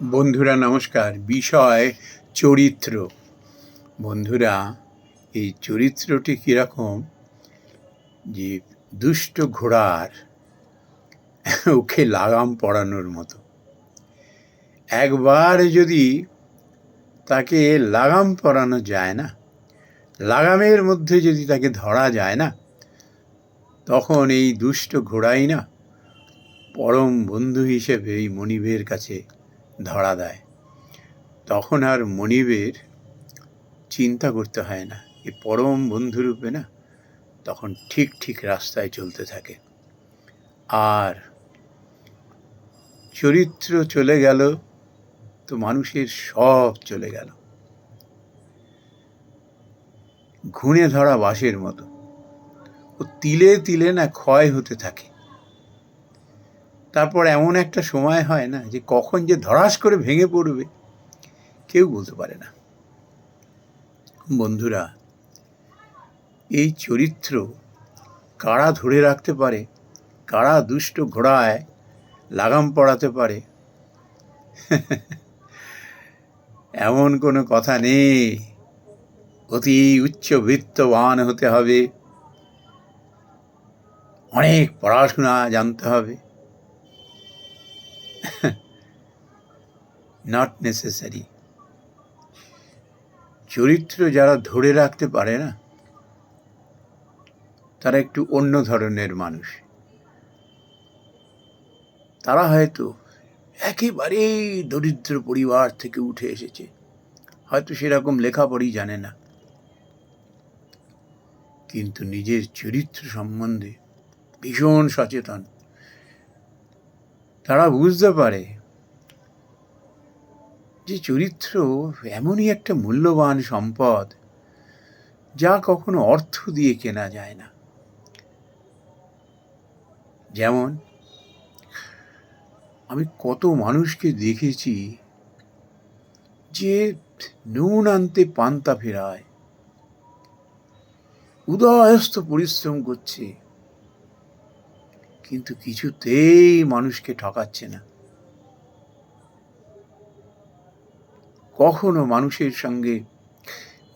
বন্ধুরা, নমস্কার। বিষয় চরিত্র। বন্ধুরা, এই চরিত্রটি কীরকম যে দুষ্ট ঘোড়ার ওকে লাগাম পড়ানোর মতো। একবার যদি তাকে লাগাম পরানো যায় না, লাগামের মধ্যে যদি তাকে ধরা যায় না, তখন এই দুষ্ট ঘোড়াই না পরম বন্ধু হিসেবে এই মনিবের কাছে ধরা দেয়। তখন আর মনিবের চিন্তা করতে হয় না। এ পরম বন্ধুরূপে না, তখন ঠিক ঠিক রাস্তায় চলতে থাকে। আর চরিত্র চলে গেল তো মানুষের সব চলে গেল। ঘুণে ধরা বাঁশের মতো। ও তিলে তিলে না ক্ষয় হতে থাকে। তারপর এমন একটা সময় হয় না যে কখন যে ধরাস করে ভেঙে পড়বে, কেউ বলতে পারে না। বন্ধুরা, এই চরিত্র কারা ধরে রাখতে পারে, কারা দুষ্ট ঘোড়ায় লাগাম পড়াতে পারে? এমন কোনো কথা নেই। অতি উচ্চবিত্তবান হতে হবে। অনেক পড়াশোনা জানতে হবে। নট নেসেসারি চরিত্র যারা ধরে রাখতে পারে না, তারা একটু অন্য ধরনের মানুষ। তারা হয়তো একেবারেই দরিদ্র পরিবার থেকে উঠে এসেছে। হয়তো সেরকম লেখাপড়ি জানে না। কিন্তু নিজের চরিত্র সম্বন্ধে ভীষণ সচেতন। তারা বুঝতে পারে যে চরিত্র এমনই একটা মূল্যবান সম্পদ যা কখনো অর্থ দিয়ে কেনা যায় না। যেমন, আমি কত মানুষকে দেখেছি যে নুন আনতে পান্তা ফেরায় উদয়স্ত পরিশ্রম করছে, কিন্তু কিছুতেই মানুষকে ঠকাচ্ছে না। কখনো মানুষের সঙ্গে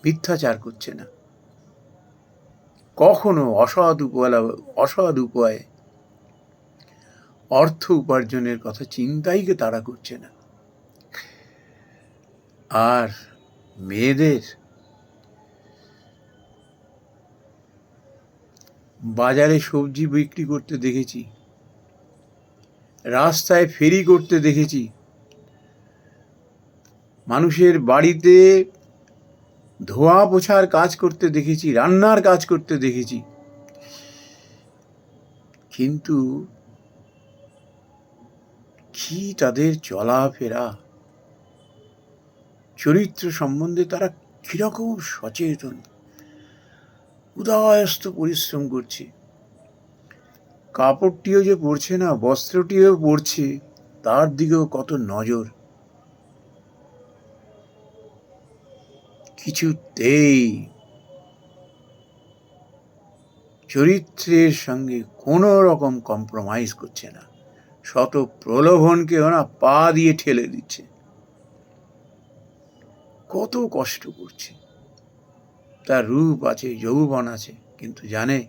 মিথ্যাচার করছে না। কখনো অসৎ উপায়, অসৎ উপায়ে অর্থ উপার্জনের কথা চিন্তাইকে তারা করছে না। আর মেয়েদের বাজারে সবজি বিক্রি করতে দেখেছি, রাস্তায় ফেরি করতে দেখেছি মানুষের বাড়িতে ধোয়া পোছার কাজ করতে দেখেছি, রান্নার কাজ করতে দেখেছি। কিন্তু কি তাদের চলাফেরা? চরিত্র সম্বন্ধে তারা কীরকম সচেতন? উদয়স্ত পরিশ্রম করছে। কাপড়টিও যে পরছে না, বস্ত্রটিও পরছে, তার দিকেও কত নজর। কিছুতেই চরিত্রের সঙ্গে কোনো রকম কম্প্রোমাইজ করছে না। শত প্রলোভনকেও না পা দিয়ে ঠেলে দিচ্ছে। কত কষ্ট করছে। তার রূপ আছে, যৌবন আছে, কিন্তু জানে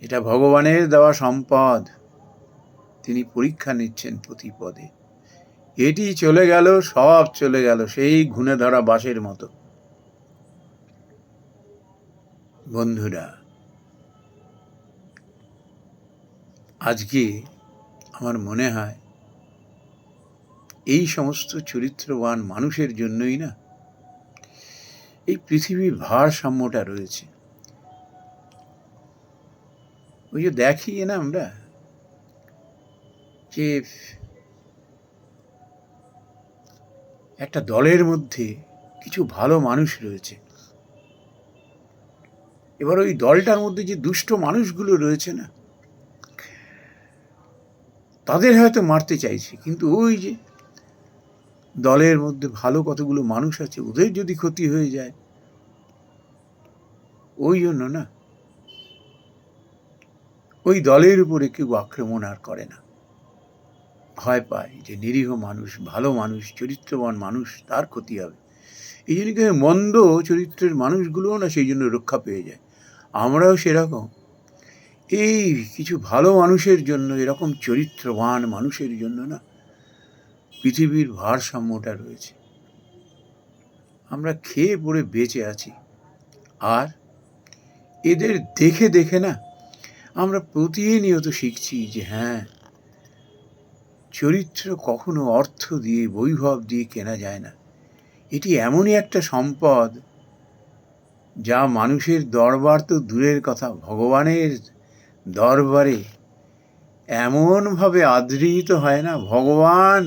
এটা ভগবানের দেওয়া সম্পদ। তিনি পরীক্ষা নিচ্ছেন প্রতি পদে এটি চলে গেল, সব চলে গেল, সেই ঘুণে ধরা বাঁশের মতো। বন্ধুরা, আজকে আমার মনে হয় এই সমস্ত চরিত্রবান মানুষের জন্যই না, এই পৃথিবীর ভারসাম্যটা রয়েছে। ওই যে দেখি না আমরা যে একটা দলের মধ্যে কিছু ভালো মানুষ রয়েছে। এবার ওই দলটার মধ্যে যে দুষ্ট মানুষগুলো রয়েছে না, তাদের হয়তো মারতে চাইছে, কিন্তু ওই যে দলের মধ্যে ভালো কতগুলো মানুষ আছে, ওদের যদি ক্ষতি হয়ে যায়, ওই জন্য না, ওই দলের উপরে কেউ আক্রমণ আর করে না। ভয় পায় যে নিরীহ মানুষ, ভালো মানুষ, চরিত্রবান মানুষ তার ক্ষতি হবে। এই জন্য কি মন্দ চরিত্রের মানুষগুলোও না সেই জন্য রক্ষা পেয়ে যায়। আমরাও সেরকম। এই কিছু ভালো মানুষের জন্য, এরকম চরিত্রবান মানুষের জন্য না পৃথিবীর ভারসাম্যটা রয়েছে। আমরা খেয়ে পড়ে বেঁচে আছি। আর এদের দেখে দেখে না আমরা প্রতিনিয়ত শিখছি যে হ্যাঁ চরিত্র কখনো অর্থ দিয়ে, বৈভব দিয়ে কেনা যায় না। এটি এমনই একটা সম্পদ যা মানুষের দরবার তো দূরের কথা, ভগবানের দরবারে এমনভাবে আদৃত হয় না, ভগবান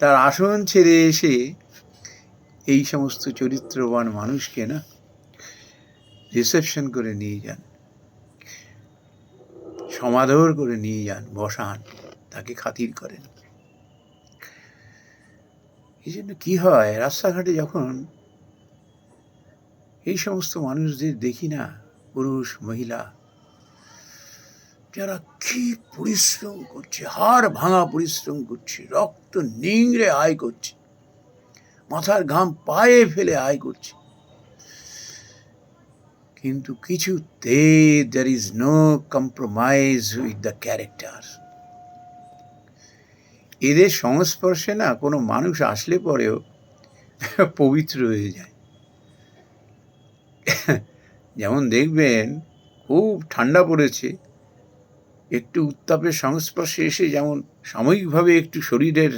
তার আসন ছেড়ে এসে এই সমস্ত চরিত্রবান মানুষকে না রিসেপশন করে নিয়ে যান, সমাদর করে নিয়ে যান, বসান। খাতির করেন। এই জন্য কী হয়, রাস্তাঘাটে যখন এই সমস্ত মানুষদের দেখি না, পুরুষ, মহিলা, যারা কি পরিশ্রম করছে, হাড় ভাঙা পরিশ্রম করছে, রক্ত নিংড়ে আয় করছে, মাথার ঘাম পায়ে ফেলে আয় করছে, কিন্তু কিছুতে there is no compromise with the character এদের সংস্পর্শে না কোনো মানুষ আসলে পরেও পবিত্র হয়ে যায়। যেমন দেখবেন, খুব ঠান্ডা পড়েছে, একটু উত্তাপের সংস্পর্শে এসে যেমন সাময়িকভাবে একটু শরীরের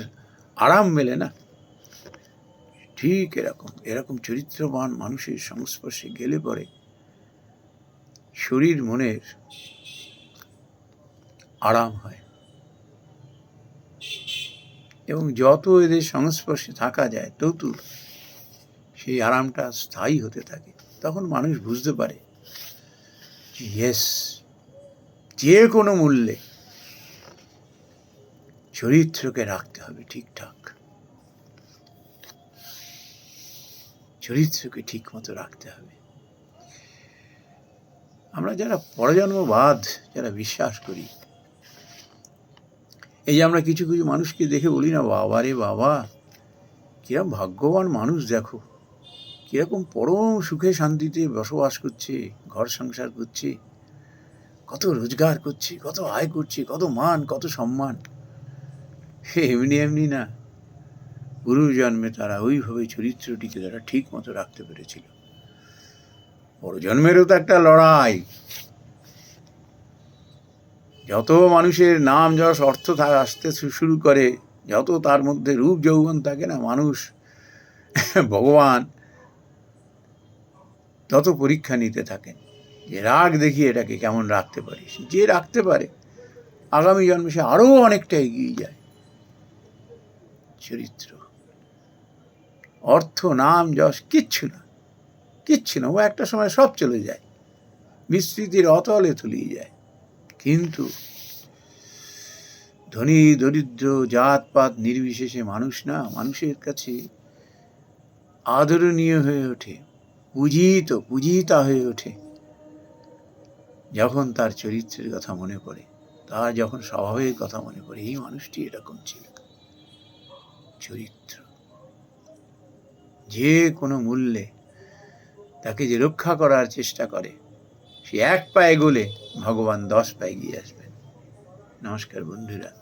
আরাম মেলে না, ঠিক এরকম এরকম চরিত্রবান মানুষের সংস্পর্শে গেলে পরে শরীর মনের আরাম হয়। এবং যত এদের সংস্পর্শে থাকা যায়, তত সেই আরামটা স্থায়ী হতে থাকে। তখন মানুষ বুঝতে পারে ইয়েস যে কোনো মূল্যে চরিত্রকে রাখতে হবে ঠিকঠাক। চরিত্রকে ঠিক মতো রাখতে হবে। আমরা যারা পরজন্মবাদ, যারা বিশ্বাস করি এই যে আমরা কিছু কিছু মানুষকে দেখে বলি না, বাবা রে বাবা, কিরম ভাগ্যবান মানুষ দেখো। কীরকম পরম সুখে শান্তিতে বসবাস করছে, ঘর সংসার করছে, কত রোজগার করছে, কত আয় করছে, কত মান, কত সম্মান। হে, এমনি এমনি না। গুরু জন্মে তারা ওইভাবে চরিত্রটিকে তারা ঠিক মতো রাখতে পেরেছিল। বড় জন্মেরও তো একটা লড়াই। যত মানুষের নাম যশ অর্থ আসতে শুরু করে, যত তার মধ্যে রূপ যৌবন থাকে না, মানুষ, ভগবান, তত পরীক্ষা নিতে থাকেন যে রাগ দেখি এটাকে কেমন রাখতে পারিস যে রাখতে পারে, আগামী জন্মে সে আরও অনেকটা এগিয়ে যায়। চরিত্র, অর্থ, নাম, যশ কিচ্ছু না কিচ্ছু না, ও একটা সময় সব চলে যায়, বিস্তৃতির অতলে তলিয়ে যায়। কিন্তু ধনী, দরিদ্র, জাতপাত নির্বিশেষে মানুষ না, মানুষের কাছে আদরণীয় হয়ে ওঠে, পূজিত, পূজিতা হয়ে ওঠে। যখন তার চরিত্রের কথা মনে পড়ে তার যখন স্বভাবের কথা মনে পড়ে, এই মানুষটি এরকম ছিল। চরিত্র। যে কোনো মূল্যে তাকে যে রক্ষা করার চেষ্টা করে সে এক পায়ে গোলে ভগবান দশ পায়ে গিয়ে আসবেন। নমস্কার বন্ধুরা।